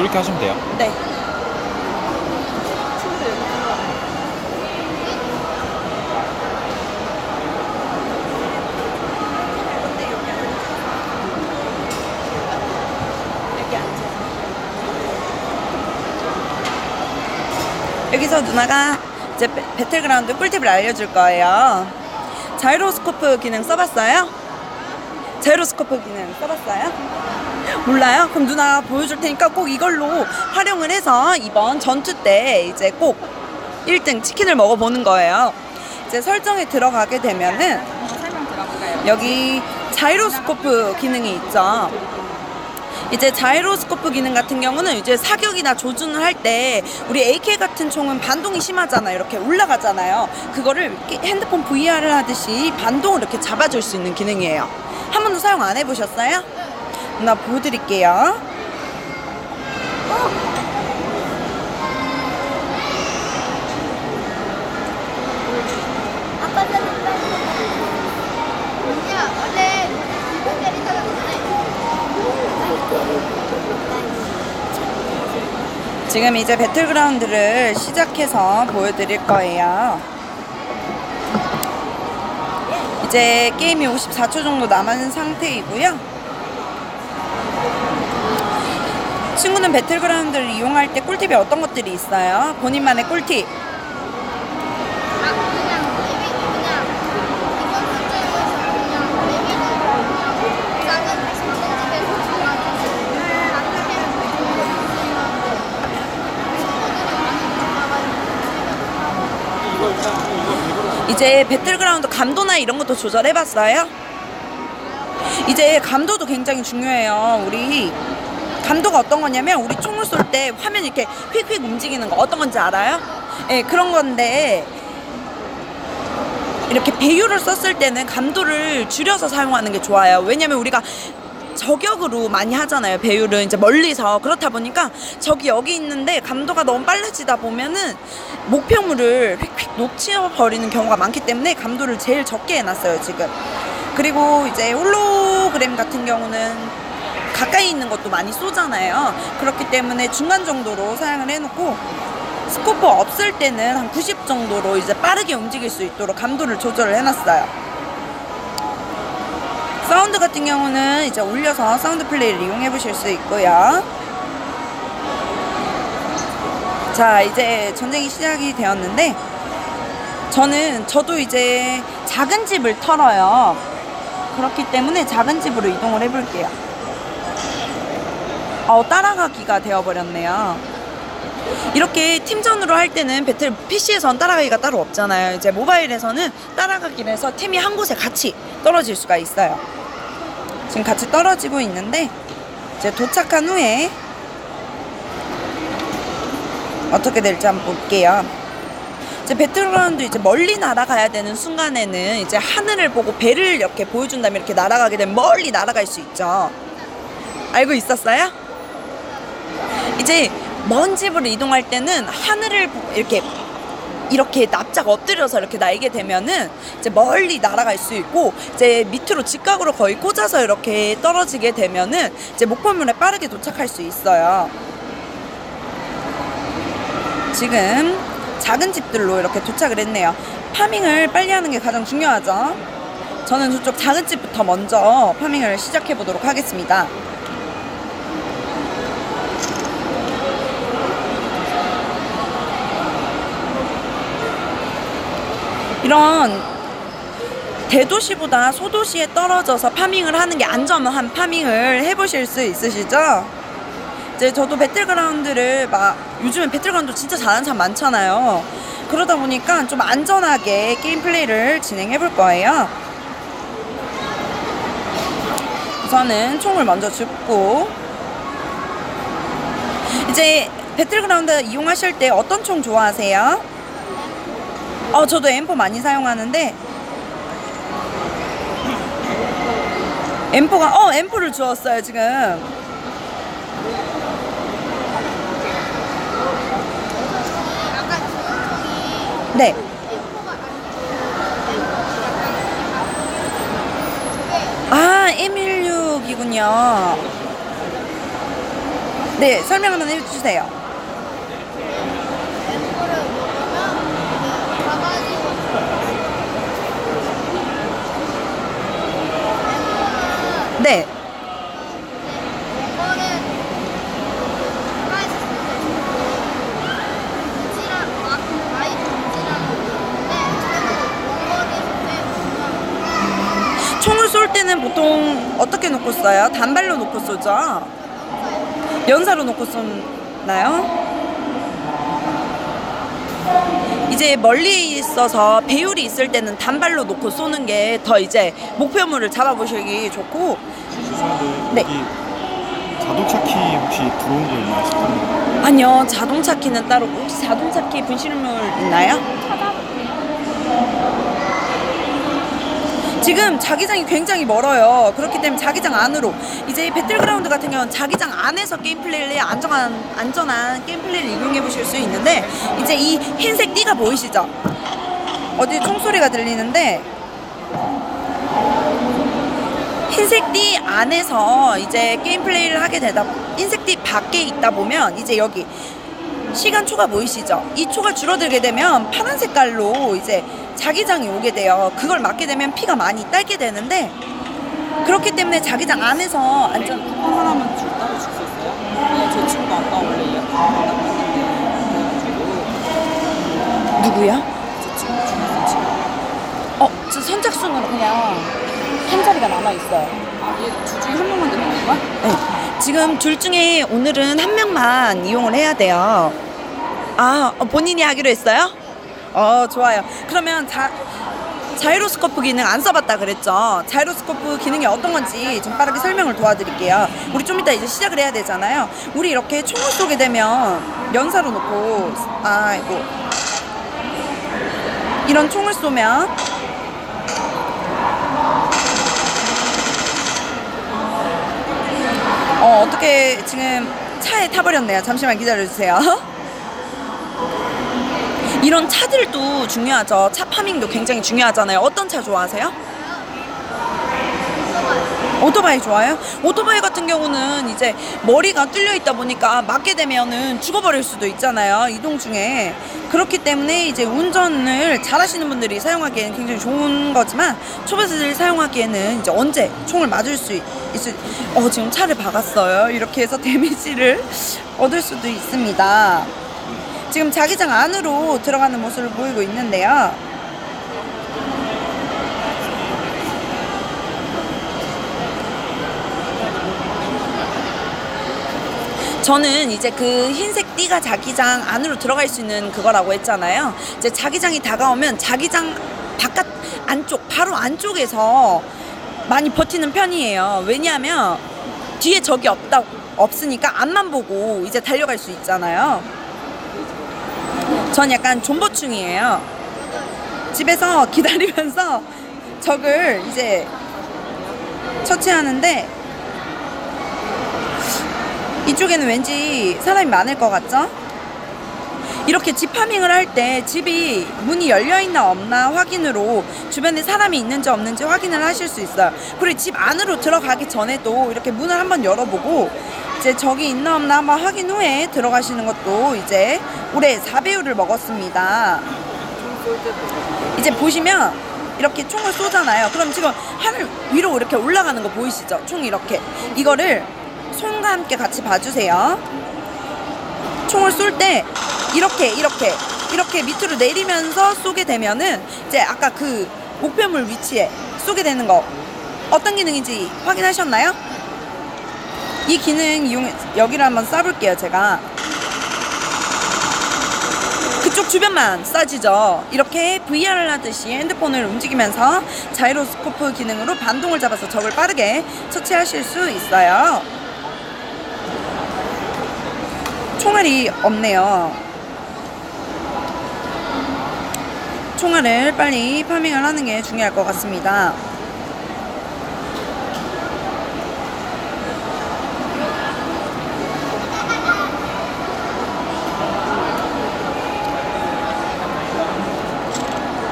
이렇게 하시면 돼요. 네. 여기서 누나가 이제 배- 배틀그라운드 꿀팁을 알려줄 거예요. 자이로스코프 기능 써봤어요? 자이로스코프 기능 써봤어요? 몰라요? 그럼 누나 보여줄 테니까 꼭 이걸로 활용을 해서 이번 전투 때 이제 꼭 1등 치킨을 먹어보는 거예요. 이제 설정에 들어가게 되면은? 여기 자이로스코프 기능이 있죠. 이제 자이로스코프 기능 같은 경우는 이제 사격이나 조준을 할 때 우리 AK 같은 총은 반동이 심하잖아요. 이렇게 올라가잖아요. 그거를 핸드폰 VR을 하듯이 반동을 이렇게 잡아줄 수 있는 기능이에요. 한 번도 사용 안 해보셨어요? 나 보여드릴게요. 지금 이제 배틀그라운드를 시작해서 보여드릴 거예요. 이제 게임이 54초 정도 남은 상태이고요. 친구는 배틀그라운드를 이용할 때 꿀팁이 어떤 것들이 있어요? 본인만의 꿀팁. 이제 배틀그라운드 감도나 이런 것도 조절해봤어요? 이제 감도도 굉장히 중요해요. 우리 감도가 어떤 거냐면 우리 총을 쏠 때 화면 이렇게 휙휙 움직이는 거 어떤 건지 알아요? 예, 그런 건데 이렇게 배율을 썼을 때는 감도를 줄여서 사용하는 게 좋아요. 왜냐면 우리가 저격으로 많이 하잖아요. 배율은 이제 멀리서 그렇다 보니까 저기 여기 있는데 감도가 너무 빨라지다 보면은 목표물을 휙휙 놓치버리는 경우가 많기 때문에 감도를 제일 적게 해놨어요 지금. 그리고 이제 홀로그램 같은 경우는 가까이 있는 것도 많이 쏘잖아요. 그렇기 때문에 중간 정도로 사용을 해놓고 스코프 없을 때는 한 90 정도로 이제 빠르게 움직일 수 있도록 감도를 조절을 해놨어요. 사운드 같은 경우는 이제 올려서 사운드 플레이를 이용해 보실 수 있고요. 자, 이제 전쟁이 시작이 되었는데 저는 저도 이제 작은 집을 털어요. 그렇기 때문에 작은 집으로 이동을 해 볼게요. 어, 따라가기가 되어버렸네요. 이렇게 팀전으로 할 때는 배틀 PC에선 따라가기가 따로 없잖아요. 이제 모바일에서는 따라가기를 해서 팀이 한 곳에 같이 떨어질 수가 있어요. 지금 같이 떨어지고 있는데 이제 도착한 후에 어떻게 될지 한번 볼게요. 이제 배틀그라운드 이제 멀리 날아가야 되는 순간에는 이제 하늘을 보고 배를 이렇게 보여준 다음에 이렇게 날아가게 되면 멀리 날아갈 수 있죠. 알고 있었어요? 이제 먼 집으로 이동할 때는 하늘을 보- 이렇게 이렇게 납작 엎드려서 이렇게 날게 되면은 이제 멀리 날아갈 수 있고 이제 밑으로 직각으로 거의 꽂아서 이렇게 떨어지게 되면은 이제 목표물에 빠르게 도착할 수 있어요. 지금 작은 집들로 이렇게 도착을 했네요. 파밍을 빨리 하는 게 가장 중요하죠. 저는 저쪽 작은 집부터 먼저 파밍을 시작해 보도록 하겠습니다. 이런 대도시보다 소도시에 떨어져서 파밍을 하는 게 안전한 파밍을 해보실 수 있으시죠? 이제 저도 배틀그라운드를 막 요즘엔 배틀그라운드 진짜 잘하는 사람 많잖아요. 그러다 보니까 좀 안전하게 게임 플레이를 진행해 볼 거예요. 우선은 총을 먼저 줍고 이제 배틀그라운드 이용하실 때 어떤 총 좋아하세요? 어, 저도 M4 많이 사용하는데 M4가 어 M4를 주었어요 지금 네 아, M16이군요. 네, 설명 한번 해주세요. 램프를 먹으면 이제 가가지고 램프는 네. 원거를 가까이서 던지랑 막 많이 던지라는 건데 그래도 원거리에서 총을 쏠 때는 보통 어떻게 놓고 쏴요? 단발로 놓고 쏘죠? 연사로 놓고 쏘나요? 이제 멀리 있어서 배율이 있을 때는 단발로 놓고 쏘는 게 더 이제 목표물을 잡아보시기 좋고 네. 자동차 키 혹시 들어온 거 있나요? 아니요 자동차 키는 따로 혹시 자동차 키 분실물 있나요? 지금 자기장이 굉장히 멀어요. 그렇기 때문에 자기장 안으로 이제 배틀그라운드 같은 경우는 자기장 안에서 게임 플레이를 안전한 안전한 게임 플레이를 이용해 보실 수 있는데 이제 이 흰색 띠가 보이시죠? 어디 총소리가 들리는데 흰색 띠 안에서 이제 게임 플레이를 하게 되다 흰색 띠 밖에 있다 보면 이제 여기 시간 초가 보이시죠? 이 초가 줄어들게 되면 파란 색깔로 이제 자기장이 오게 돼요. 그걸 맞게 되면 피가 많이 딸게 되는데 그렇기 때문에 자기장 안에서 하나만 줄 따로 줄수 있어요? 네, 제 친구 아까 원래 누구야? 어, 저 선착순은 그냥 한 자리가 남아 있어요. 아얘두 중에 한 명만 되는 건가? 네. 지금 둘 중에 오늘은 한 명만 이용을 해야 돼요. 아, 어, 본인이 하기로 했어요? 어, 좋아요. 그러면 자, 자이로스코프 기능 안 써봤다 그랬죠? 자이로스코프 기능이 어떤 건지 좀 빠르게 설명을 도와드릴게요. 우리 좀 이따 이제 시작을 해야 되잖아요. 우리 이렇게 총을 쏘게 되면 연사로 놓고, 아이고. 이런 총을 쏘면 어, 어떻게 지금 차에 타버렸네요. 잠시만 기다려주세요. 이런 차들도 중요하죠. 차 파밍도 굉장히 중요하잖아요. 어떤 차 좋아하세요? 오토바이 좋아요? 오토바이 같은 경우는 이제 머리가 뚫려 있다 보니까 맞게 되면은 죽어버릴 수도 있잖아요. 이동 중에. 그렇기 때문에 이제 운전을 잘 하시는 분들이 사용하기에는 굉장히 좋은 거지만 초보자들이 사용하기에는 이제 언제 총을 맞을 수 있, 있을, 어, 지금 차를 박았어요. 이렇게 해서 데미지를 얻을 수도 있습니다. 지금 자기장 안으로 들어가는 모습을 보이고 있는데요. 저는 이제 그 흰색 띠가 자기장 안으로 들어갈 수 있는 그거라고 했잖아요. 이제 자기장이 다가오면 자기장 바깥 안쪽 바로 안쪽에서 많이 버티는 편이에요. 왜냐하면 뒤에 적이 없다 없으니까 앞만 보고 이제 달려갈 수 있잖아요. 전 약간 존버충이에요. 집에서 기다리면서 적을 이제 처치하는데 이쪽에는 왠지 사람이 많을 것 같죠? 이렇게 집 파밍을 할 때 집이 문이 열려 있나 없나 확인으로 주변에 사람이 있는지 없는지 확인을 하실 수 있어요. 그리고 집 안으로 들어가기 전에도 이렇게 문을 한번 열어보고 이제 적이 있나 없나 한번 확인 후에 들어가시는 것도 이제 올해 4배율을 먹었습니다. 이제 보시면 이렇게 총을 쏘잖아요. 그럼 지금 하늘 위로 이렇게 올라가는 거 보이시죠? 총 이렇게. 이거를 손과 함께 같이 봐주세요. 총을 쏠 때 이렇게 이렇게 이렇게 밑으로 내리면서 쏘게 되면은 이제 아까 그 목표물 위치에 쏘게 되는 거 어떤 기능인지 확인하셨나요? 이 기능 이용 여기를 한번 쏴볼게요 제가 그쪽 주변만 쏴지죠 이렇게 VR을 하듯이 핸드폰을 움직이면서 자이로스코프 기능으로 반동을 잡아서 적을 빠르게 처치하실 수 있어요 총알이 없네요. 총알을 빨리 파밍을 하는 게 중요할 것 같습니다.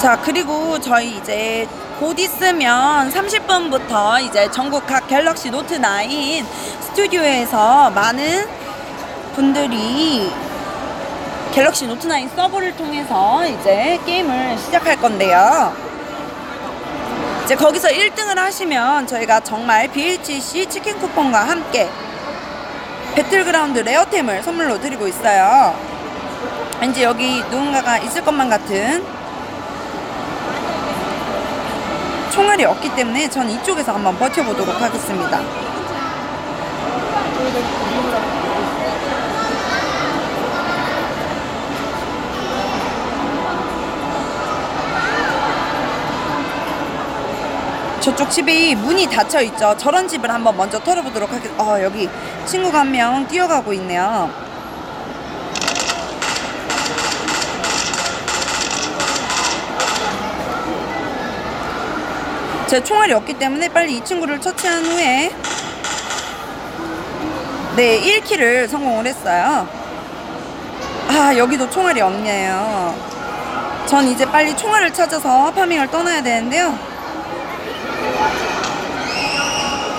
자, 그리고 저희 이제 곧 있으면 30분부터 이제 전국 각 갤럭시 노트 9 스튜디오에서 많은 분들이 갤럭시 노트 9 서버를 통해서 이제 게임을 시작할 건데요. 이제 거기서 1등을 하시면 저희가 정말 BHC 치킨 쿠폰과 함께 배틀그라운드 레어템을 선물로 드리고 있어요. 왠지 여기 누군가가 있을 것만 같은 총알이 없기 때문에 전 이쪽에서 한번 버텨보도록 하겠습니다. 저쪽 집이 문이 닫혀 있죠. 저런 집을 한번 먼저 털어보도록 하겠습니다. 어, 여기 친구가 한 명 뛰어가고 있네요. 제 총알이 없기 때문에 빨리 이 친구를 처치한 후에 네, 1킬을 성공을 했어요. 아, 여기도 총알이 없네요. 전 이제 빨리 총알을 찾아서 파밍을 떠나야 되는데요.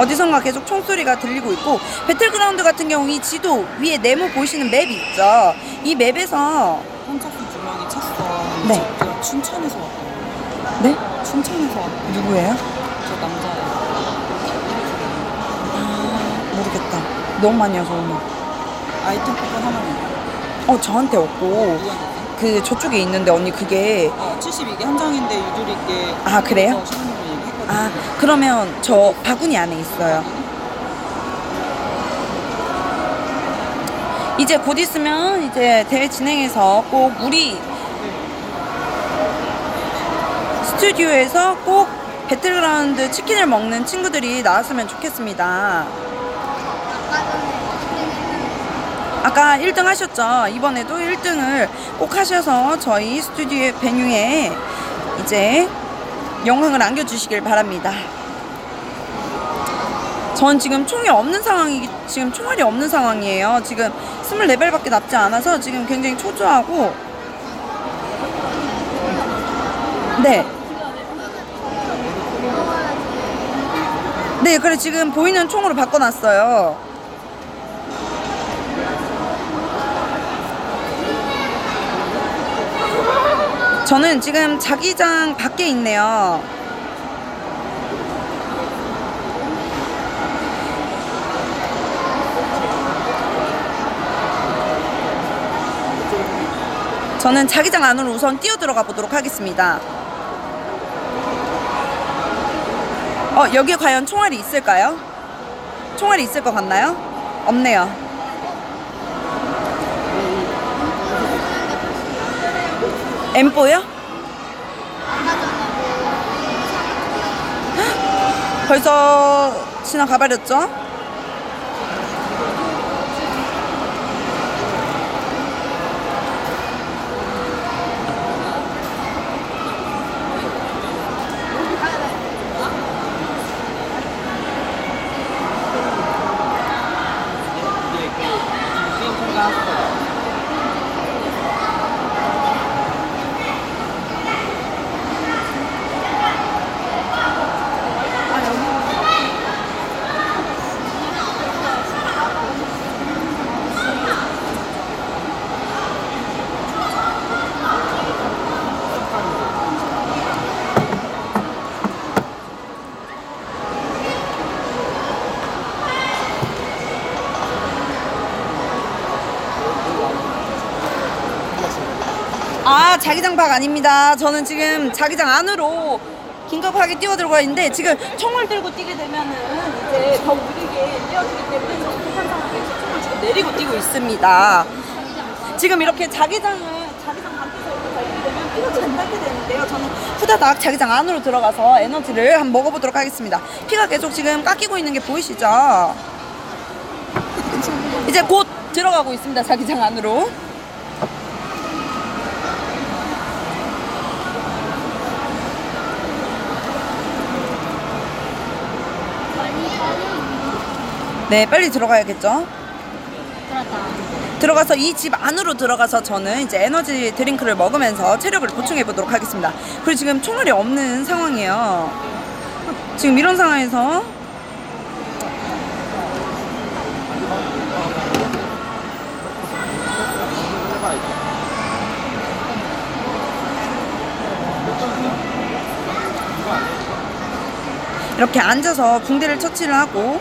어디선가 계속 총소리가 들리고 있고 배틀그라운드 같은 경우 이 지도 위에 네모 보이시는 맵이 있죠. 이 맵에서 선착순 두 명이 찼어. 네. 저 춘천에서 왔대. 네 춘천에서 왔대. 누구예요? 저 남자애. 모르겠다. 너무 많이 와서 오늘. 아이템 쿠폰 하나만. 어 저한테 없고 누구한테? 그 저쪽에 있는데 언니 그게 어, 72개 한 장인데 유두리 있게. 아, 그래요? 어. 아 그러면 저 바구니 안에 있어요. 이제 곧 있으면 이제 대회 진행해서 꼭 우리 스튜디오에서 꼭 배틀그라운드 치킨을 먹는 친구들이 나왔으면 좋겠습니다. 아까 전에 아까 1등 하셨죠? 이번에도 1등을 꼭 하셔서 저희 스튜디오 베뉴에 이제 영광을 남겨주시길 바랍니다. 전 지금 총이 없는 상황이 지금 총알이 없는 상황이에요. 지금 24발밖에 남지 않아서 지금 굉장히 초조하고 네. 네, 그래 지금 보이는 총으로 바꿔 놨어요. 저는 지금 자기장 밖에 있네요. 저는 자기장 안으로 우선 뛰어 들어가 보도록 하겠습니다. 어, 여기에 과연 총알이 있을까요? 총알이 있을 것 같나요? 없네요. M4요? 벌써 지나가 버렸죠? 자기장 밖 아닙니다. 저는 지금 자기장 안으로 긴급하게 뛰어들어가 있는데 지금 총을 들고 뛰게 되면은 이제 더 느리게 뛰어지기 때문에 저는 상황에서 총을 지금 내리고 뛰고 있습니다. 지금 이렇게 자기장을 자기장 밖에서 이렇게 달리게 되면 피가 잘 닿게 되는데요. 저는 후다닥 자기장 안으로 들어가서 에너지를 한번 먹어보도록 하겠습니다. 피가 계속 지금 깎이고 있는 게 보이시죠? 이제 곧 들어가고 있습니다. 자기장 안으로. 네, 빨리 들어가야겠죠? 들어가서 이 집 안으로 들어가서 저는 이제 에너지 드링크를 먹으면서 체력을 보충해 보도록 하겠습니다. 그리고 지금 총알이 없는 상황이에요. 지금 이런 상황에서 이렇게 앉아서 붕대를 처치를 하고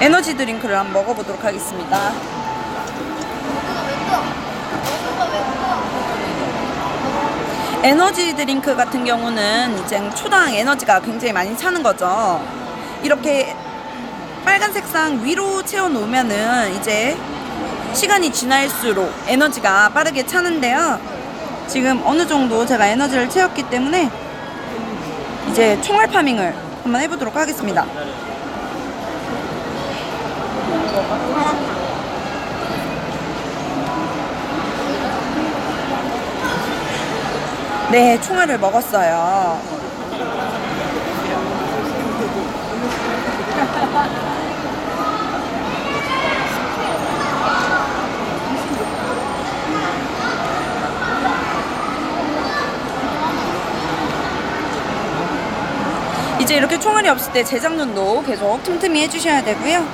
에너지 드링크를 한번 먹어보도록 하겠습니다. 에너지 드링크 같은 경우는 이제 초당 에너지가 굉장히 많이 차는 거죠. 이렇게 빨간 색상 위로 채워 놓으면은 이제 시간이 지날수록 에너지가 빠르게 차는데요. 지금 어느 정도 제가 에너지를 채웠기 때문에 이제 총알 파밍을 한번 해보도록 하겠습니다. 네, 총알을 먹었어요. 이제 이렇게 총알이 없을 때 재장전도 계속 틈틈이 해주셔야 되고요.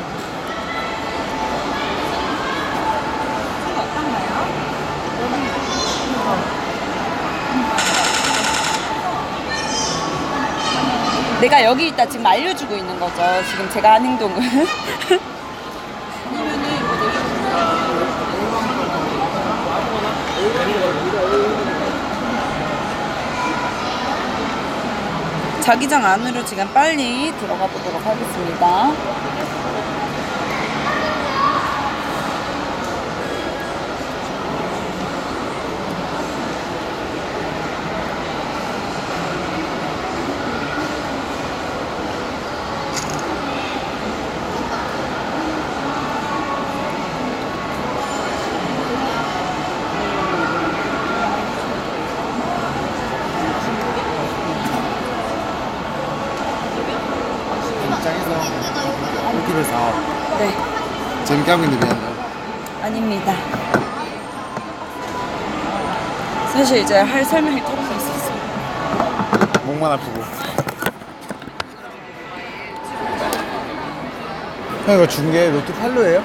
내가 여기 있다 지금 알려주고 있는 거죠. 지금 제가 한 행동을. 자기장 안으로 지금 빨리 들어가 보도록 하겠습니다. 웃기면서 네, 재밌게 하고 있는데 아닙니다. 사실 이제 할 설명이 턱이 있었어요. 목만 아프고 형 이거 중계 로또 팔로예요?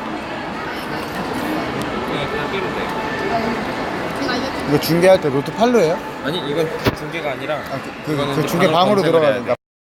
이거 중계할 때 로또 팔로예요? 아니 이건 중계가 아니라 아, 그, 그, 그 중계 방으로 해야 들어가니까